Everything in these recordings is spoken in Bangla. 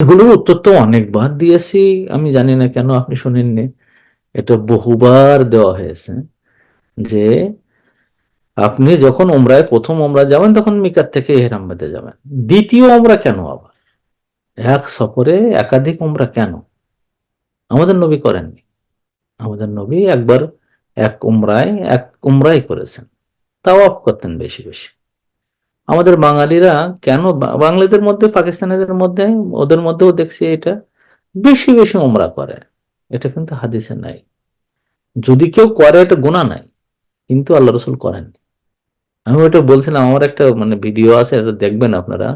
এগুলোর উত্তর তো অনেকবার দিয়েছি, আমি জানি না কেন আপনি শুনেননি। এটা বহুবার দেওয়া হয়েছে যে আপনি যখন ওমরায় প্রথম ওমরা যাবেন, তখন মিকাত থেকে এহরাম বেঁধে যাবেন। দ্বিতীয় ওমরা কেন আবার? এক সফরে একাধিক ওমরা কেন? আমাদের নবী করেননি। আমাদের নবী একবার এক উমরায়, এক উমরাই করেছেন। তাও অফ করতেন বেশি বেশি। আমাদের বাঙালিরা কেন বাঙালিদের মধ্যে, পাকিস্তানিদের মধ্যে, ওদের মধ্যেও দেখছি এটা বেশি বেশি ওমরা করে। এটা কিন্তু হাদিসে নাই। যদি কেউ করে, এটা গুণা নাই। কিন্তু আল্লাহ রসুল করেননি আমি ওটা বলছিলাম, আমার একটা মানে ভিডিও আছে, এটা দেখবেন আপনারা,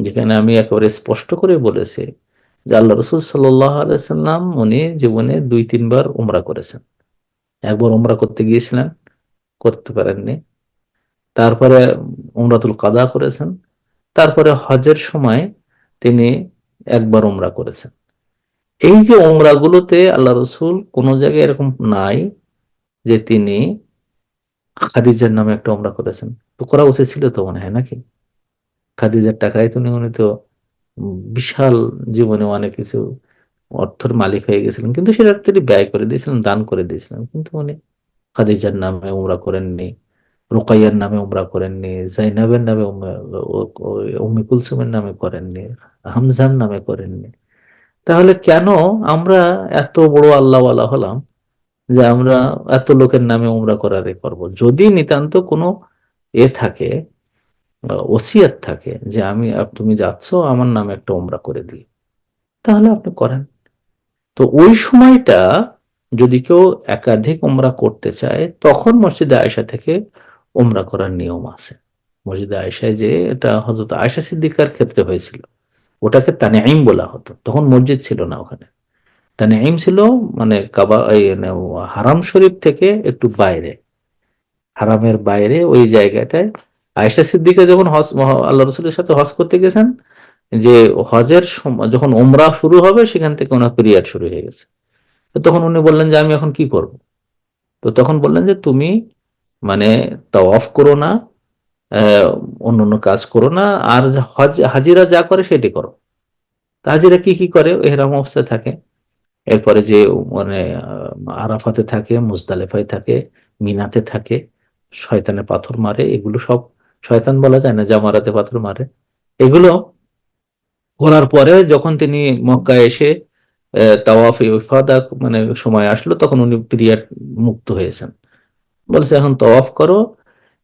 যেখানে আমি একেবারে স্পষ্ট করে বলেছি যে আল্লাহ রসুল আলাইসাল্লাম উনি জীবনে দুই, তিনবার উমরা করেছেন। একবার উমরা করতে গিয়েছিলেন, করতে পারেননি। তারপরে উমরাতুল কাদা করেছেন। তারপরে হজের সময় তিনি একবার উমরা করেছেন। এই যে উমরাগুলোতে আল্লাহ রসুল কোনো জায়গায় এরকম নাই যে তিনি খাদিজার নামে একটা উমরা করেছেন। তো করা উচিত ছিল তো মনে হয় নাকি? খাদিজার টাকায় তো উনি তো বিশাল জীবনে অনেক কিছু অর্থের মালিক হয়ে গেছিলেন। কিন্তু সেটা তিনি ব্যয় করে দিয়েছিলেন, দান করে দিয়েছিলেন। কিন্তু উনি খাদিজার নামে উমরা করেননি। রোকাইয়ার নামে উমরা করেননি, জাইনাবের নামে উম- ও- ও- কুলসুমের নামে করেননি, হামজার নামে করেননি। তাহলে কেন আমরা এত বড় আল্লাহওয়ালা হলাম যে আমরা এত লোকের নামে উমরা করার এ করব? যদি নিতান্ত কোনো এ থাকে, ওসিয়াত থাকে যে আমি তুমি যাচ্ছ, আমার নামে একটা উমরা করে দিই তাহলে আপনি করেন। তো ওই সময়টা যদি কেউ একাধিক উমরা করতে চায়, তখন মসজিদে আয়সা থেকে উমরা করার নিয়ম আছে। মসজিদে আয়সায় যে এটা হজরত আয়সা সিদ্দিকার ক্ষেত্রে হয়েছিল। ওটাকে তানিয়াইম বলা হতো। তখন মসজিদ ছিল না ওখানে। তানিয়াইম ছিল মানে কাবা মানে হারাম শরীফ থেকে একটু বাইরে। হারামের বাইরে ওই জায়গাটায় আয়সা সিদ্দিকা যখন হজ আল্লাহ রসুলের সাথে হজ করতে গেছেন, যে হজের যখন ওমরা শুরু হবে সেখান থেকে ওনার পিরিয়ড শুরু হয়ে গেছে। তখন উনি বললেন যে, আমি এখন কি করব? তো তখন বললেন যে, তুমি মানে তাওয়াফ করো না অন্য অন্য কাজ করো না, আর হাজিরা যা করে সেটি করো। তা হাজিরা কি কি করে? এহরাম অবস্থায় থাকে। এরপরে যে মানে আরাফাতে থাকে, মুজদালেফায় থাকে, মিনাতে থাকে, শয়তানে পাথর মারে, এগুলো সব শয়তান বলা যায় না, জামারাতে পাথর মারে। এগুলো করার পরে যখন তিনি মক্কায় এসে তাওয়াফ ইফাদা মানে সময় আসলো, তখন উনি পিরিয়ড মুক্ত হয়েছেন। বলছে, এখন তাওয়াফ করো।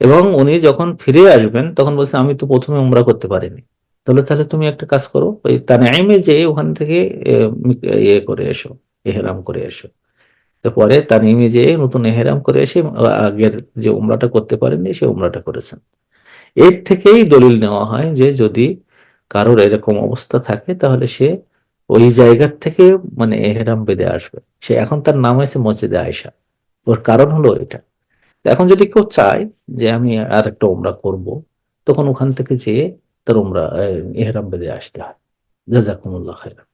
এবং উনি যখন ফিরে আসবেন, তখন বলছে, আমি তো প্রথমে উমরা করতে পারিনি। তাহলে তাহলে তুমি একটা কাজ করো, ওই তানাইমে যে ওখান থেকে ইয়ে করে এসো, এহেরাম করে এসো। তো পরে তানিমে যে নতুন এহেরাম করে এসে আগের যে উমরাটা করতে পারেননি, সে উমরাটা করেছেন। এর থেকেই দলিল নেওয়া হয় যে, যদি কারোর এরকম অবস্থা থাকে, তাহলে সে ওই জায়গার থেকে মানে এহেরাম বেঁধে আসবে। সে এখন তার নাম হয়েছে মসজিদে আয়সা ওর কারণ হলো এটা। এখন যদি কেউ চায় যে আমি আর একটা ওমরা করব, তখন ওখান থেকে যেয়ে তার ওমরা এহরাম বেঁধে আসতে হয়। জাজাকুমুল্লাহ খাইরান